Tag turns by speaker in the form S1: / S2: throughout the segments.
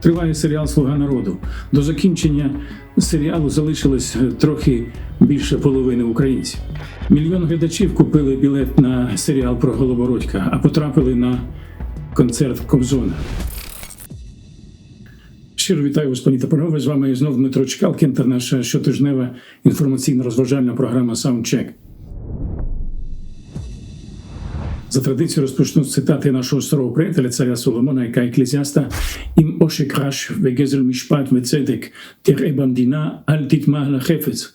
S1: Триває серіал Слуга народу. До закінчення серіалу залишилось е, трохи більше половини українців. Мільйон глядачів купили білет на серіал про Голобородька, а потрапили на концерт Кобзона. Щиро вітаю вас, пані та панове. З вами знов Дмитро Чкалкін та наша щотижнева інформаційно-розважальна програма Soundcheck. За традицією розпочну з цитати нашого старого приятеля царя Соломона, яка еклезіаста «Ім оше краш вегезель мішпат вецедек тер ебандіна аль магла лахефець».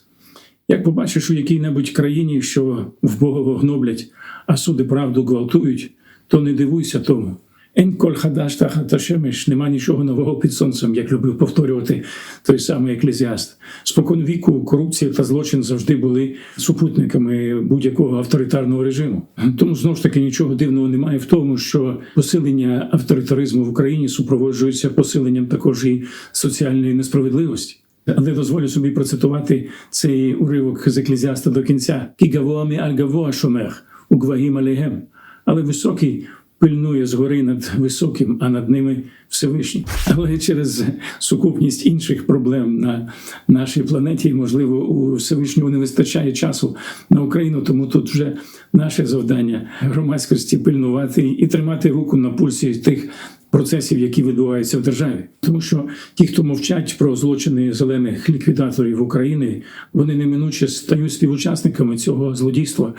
S1: Як побачиш у якій-небудь країні, що в Бога гноблять, а суди правду гвалтують, то не дивуйся тому. Ен коль хадаш тахат ашемеш, нема нічого нового під сонцем, як любив повторювати той самий еклезіаст. Спокон віку корупція та злочин завжди були супутниками будь-якого авторитарного режиму. Тому знову ж таки нічого дивного немає в тому, що посилення авторитаризму в Україні супроводжується посиленням також і соціальної несправедливості. Але дозволю собі процитувати цей уривок з еклезіаста до кінця: Кігавоамі аль-гавоа шомех, угвагім алегем. Але високий пильнує згори над високим, а над ними Всевишній. Але через сукупність інших проблем на нашій планеті, можливо, у Всевишнього не вистачає часу на Україну, тому тут вже наше завдання громадськості пильнувати і тримати руку на пульсі тих. Процесів, які відбуваються в державі, тому що ті, хто мовчать про злочини зелених ліквідаторів України, вони неминуче стають співучасниками цього злодійства,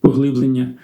S1: поглиблення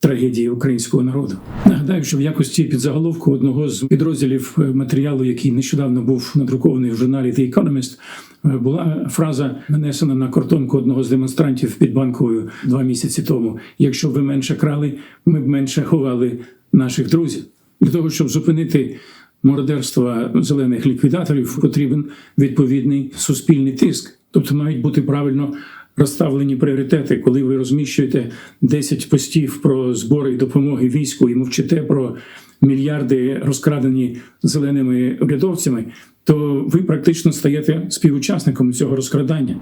S1: трагедії українського народу. Нагадаю, що в якості підзаголовку одного з підрозділів е, матеріалу, який нещодавно був надрукований в журналі The Economist, е, була фраза нанесена на картонку одного з демонстрантів під банковою два місяці тому: якщо ви менше крали, ми б менше ховали наших друзів. Для того щоб зупинити мародерства зелених ліквідаторів, потрібен відповідний суспільний тиск, тобто мають бути правильно розставлені пріоритети, коли ви розміщуєте 10 постів про збори і допомоги війську і мовчите про мільярди розкрадені зеленими урядовцями. То ви практично стаєте співучасником цього розкрадання,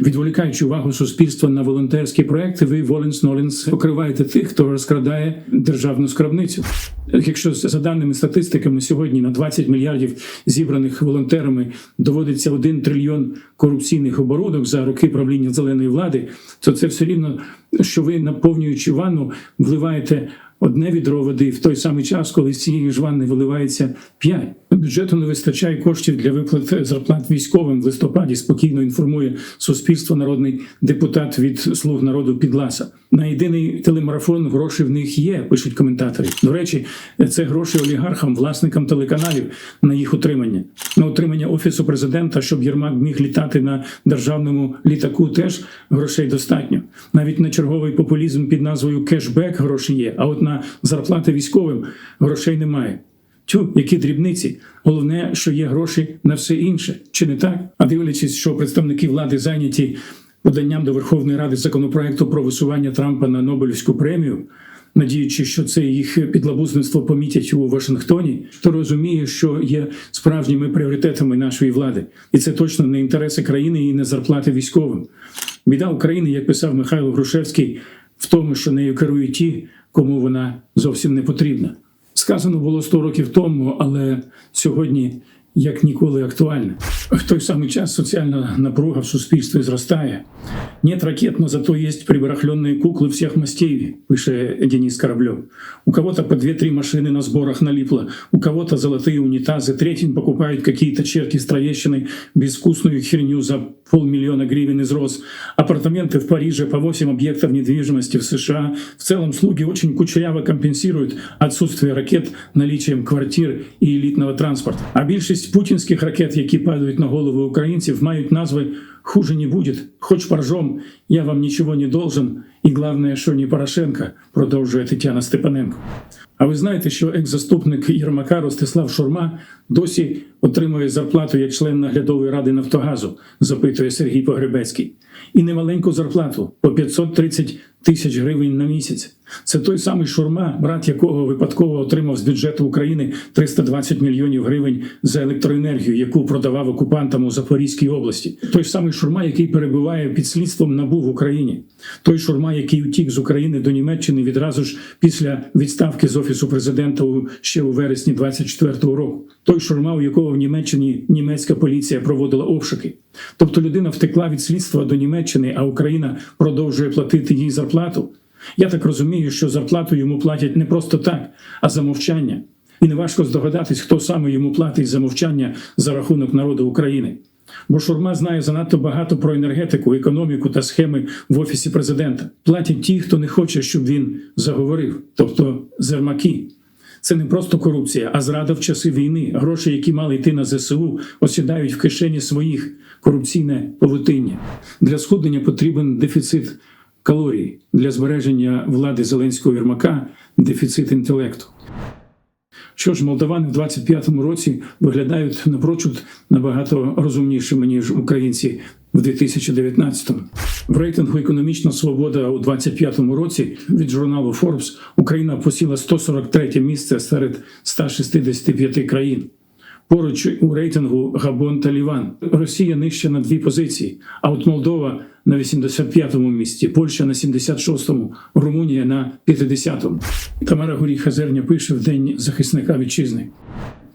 S1: відволікаючи увагу суспільства на волонтерські проекти, ви воленс ноленс покриваєте тих, хто розкрадає державну скарбницю. Якщо за даними статистиками сьогодні на 20 мільярдів зібраних волонтерами доводиться 1 трильйон корупційних оборудок за роки правління зеленої влади, то це все рівно, що ви наповнюючи ванну, вливаєте одне відро води в той самий час, коли з цієї ж ванни виливається п'ять. Бюджету не вистачає коштів для виплат зарплат військовим в листопаді. Спокійно інформує суспільство народний депутат від слуг народу Підласа. На єдиний телемарафон гроші в них є, пишуть коментатори. До речі, це гроші олігархам, власникам телеканалів на їх утримання, на утримання офісу президента, щоб Єрмак міг літати на державному літаку. Теж грошей достатньо. Навіть на черговий популізм під назвою кешбек гроші є. А от на зарплати військовим грошей немає. Тю, які дрібниці. Головне, що є гроші на все інше, чи не так? А дивлячись, що представники влади зайняті поданням до Верховної Ради законопроекту про висування Трампа на Нобелівську премію, надіючи, що це їх підлабузництво помітять у Вашингтоні, то розуміє, що є справжніми пріоритетами нашої влади, і це точно не інтереси країни і не зарплати військовим. Біда України, як писав Михайло Грушевський, в тому, що нею керують ті, кому вона зовсім не потрібна. Сказано було 100 років тому, але сьогодні як ніколи актуальне. В той самий час соціальна напруга в суспільстві зростає. Нет ракет, но зато есть прибарахленные куклы всех мастей, пише Денис Кораблев. У кого-то по 2-3 машины на сборах налипло, у кого-то золотые унитазы, третьим покупают какие-то черти с Троещиной безвкусную херню за полмиллиона гривен из роз. Апартаменты в Париже по 8 объектов недвижимости в США. В целом слуги очень кучеряво компенсируют отсутствие ракет наличием квартир і елітного транспорту. А більшість путінських ракет, які падають на голови українців, мають назви «Хуже не будет», «Хоть поржом», «Я вам ничего не должен» і главное, що не Порошенко, продовжує Тетяна Степаненко. А ви знаєте, що екс-заступник Єрмака Ростислав Шурма досі отримує зарплату як член наглядової ради Нафтогазу, запитує Сергій Погребецький. І немаленьку зарплату по 530 тисяч гривень на місяць. Це той самий Шурма, брат якого випадково отримав з бюджету України 320 мільйонів гривень за електроенергію, яку продавав окупантам у Запорізькій області. Той самий Шурма, який перебуває під слідством НАБУ в Україні. Той Шурма, який утік з України до Німеччини відразу ж після відставки з офісу президента ще у вересні 24-го року. Той Шурма, у якого в Німеччині німецька поліція проводила обшуки. Тобто людина втекла від слідства до Німеччини, а Україна продовжує платити їй зарплату. Я так розумію, що зарплату йому платять не просто так, а за мовчання. І неважко здогадатись, хто саме йому платить за мовчання за рахунок народу України. Бо Шурма знає занадто багато про енергетику, економіку та схеми в офісі президента. Платять ті, хто не хоче, щоб він заговорив, тобто зермаки. Це не просто корупція, а зрада в часи війни. Гроші, які мали йти на ЗСУ, осідають в кишені своїх корупційне павутиння. Для схуднення потрібен дефіцит калорій, для збереження влади Зеленського Єрмака дефіцит інтелекту. Що ж, молдавани в 25-му році виглядають напрочуд набагато розумнішими, ніж українці в 2019-му. В рейтингу Економічна свобода у 25-му році від журналу Forbes Україна посіла 143 місце серед 165 країн. Поруч у рейтингу Габон та Ліван. Росія нижче на дві позиції, а от Молдова на 85-му місці, Польща на 76-му, Румунія на 50-му. Тамара Горіха Зерня пише в День захисника вітчизни.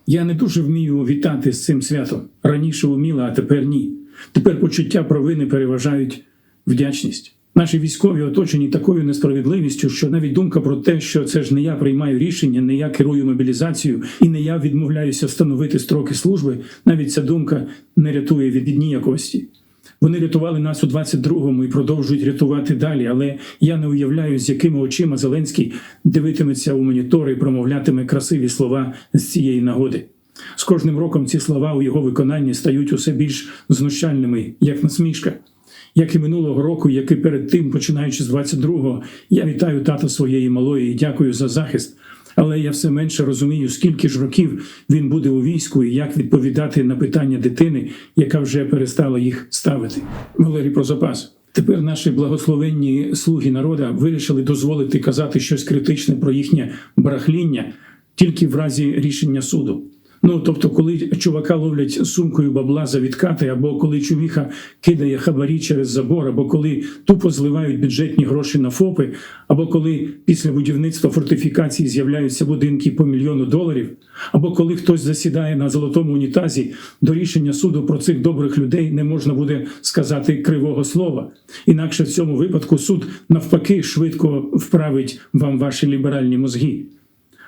S1: Я не дуже вмію вітати з цим святом. Раніше вміла, а тепер ні. Тепер почуття провини переважають вдячність. Наші військові оточені такою несправедливістю, що навіть думка про те, що це ж не я приймаю рішення, не я керую мобілізацією і не я відмовляюся встановити строки служби, навіть ця думка не рятує від ніяковості. Вони рятували нас у 22-му і продовжують рятувати далі. Але я не уявляю, з якими очима Зеленський дивитиметься у монітори і промовлятиме красиві слова з цієї нагоди. З кожним роком ці слова у його виконанні стають усе більш знущальними, як насмішка. Як і минулого року, як і перед тим, починаючи з 22-го, я вітаю тата своєї малої і дякую за захист. Але я все менше розумію, скільки ж років він буде у війську і як відповідати на питання дитини, яка вже перестала їх ставити. Валерій про запас. Тепер наші благословенні слуги народа вирішили дозволити казати щось критичне про їхнє барахління тільки в разі рішення суду. Ну тобто, коли чувака ловлять сумкою бабла за відкати, або коли чувіха кидає хабарі через забор, або коли тупо зливають бюджетні гроші на ФОПи, або коли після будівництва фортифікації з'являються будинки по мільйону доларів, або коли хтось засідає на золотому унітазі, до рішення суду про цих добрих людей не можна буде сказати кривого слова. Інакше в цьому випадку суд навпаки швидко вправить вам ваші ліберальні мозги.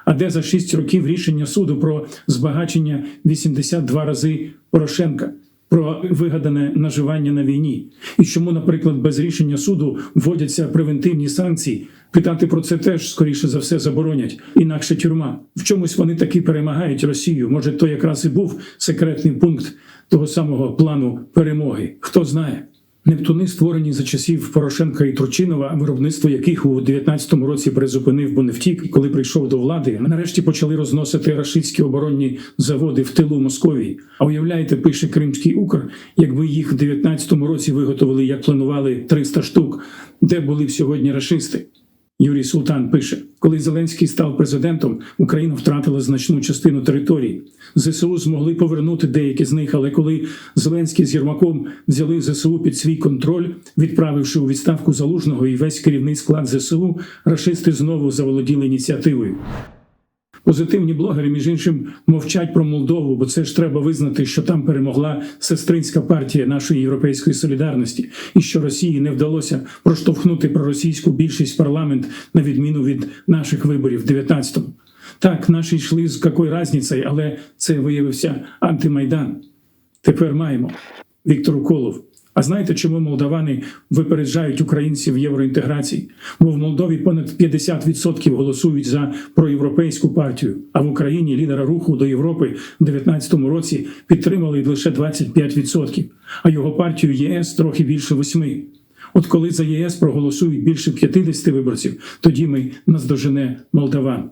S1: А де за 6 років рішення суду про збагачення 82 рази Порошенка, про вигадане наживання на війні? І чому, наприклад, без рішення суду вводяться превентивні санкції? Питати про це теж скоріше за все заборонять, інакше тюрма. В чомусь вони таки перемагають Росію. Може, то якраз і був секретний пункт того самого плану перемоги. Хто знає? Нептуни створені за часів Порошенка і Турчинова, виробництво яких у 19-му році призупинив, бо не втік, коли прийшов до влади. Нарешті почали розносити рашистські оборонні заводи в тилу Московії. А уявляєте, пише Кримський Укр, якби їх в 19-му році виготовили, як планували 300 штук, де були б сьогодні рашисти. Юрій Султан пише: коли Зеленський став президентом, Україна втратила значну частину території. ЗСУ змогли повернути деякі з них, але коли Зеленський з Єрмаком взяли ЗСУ під свій контроль, відправивши у відставку залужного і весь керівний склад ЗСУ, рашисти знову заволоділи ініціативою. Позитивні блогери, між іншим, мовчать про Молдову, бо це ж треба визнати, що там перемогла сестринська партія нашої європейської солідарності, і що Росії не вдалося проштовхнути проросійську більшість в парламент на відміну від наших виборів в 19-му. Так, наші йшли з якою різницею, але це виявився антимайдан. Тепер маємо Віктор Уколов. А знаєте, чому молдавани випереджають українців в євроінтеграції? Бо в Молдові понад 50% голосують за проєвропейську партію, а в Україні лідера руху до Європи в 2019 році підтримали лише 25%, а його партію ЄС трохи більше 8%. От коли за ЄС проголосують більше 50 виборців, тоді ми наздожене молдаван.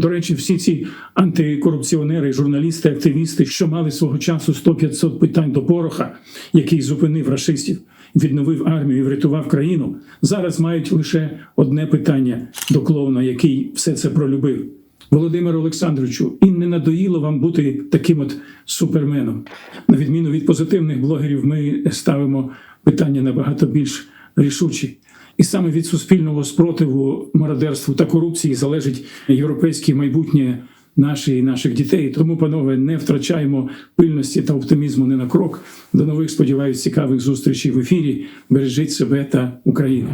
S1: До речі, всі ці антикорупціонери, журналісти, активісти, що мали свого часу 100-500 питань до Пороха, який зупинив рашистів, відновив армію і врятував країну, зараз мають лише одне питання до клоуна, який все це пролюбив. Володимир Олександровичу, і не надоїло вам бути таким от суперменом. На відміну від позитивних блогерів, ми ставимо питання набагато більш рішучі. І саме від суспільного спротиву, мародерству та корупції залежить європейське майбутнє наші і наших дітей. Тому, панове, не втрачаємо пильності та оптимізму не на крок. До нових сподіваюсь, цікавих зустрічей в ефірі. Бережіть себе та Україну.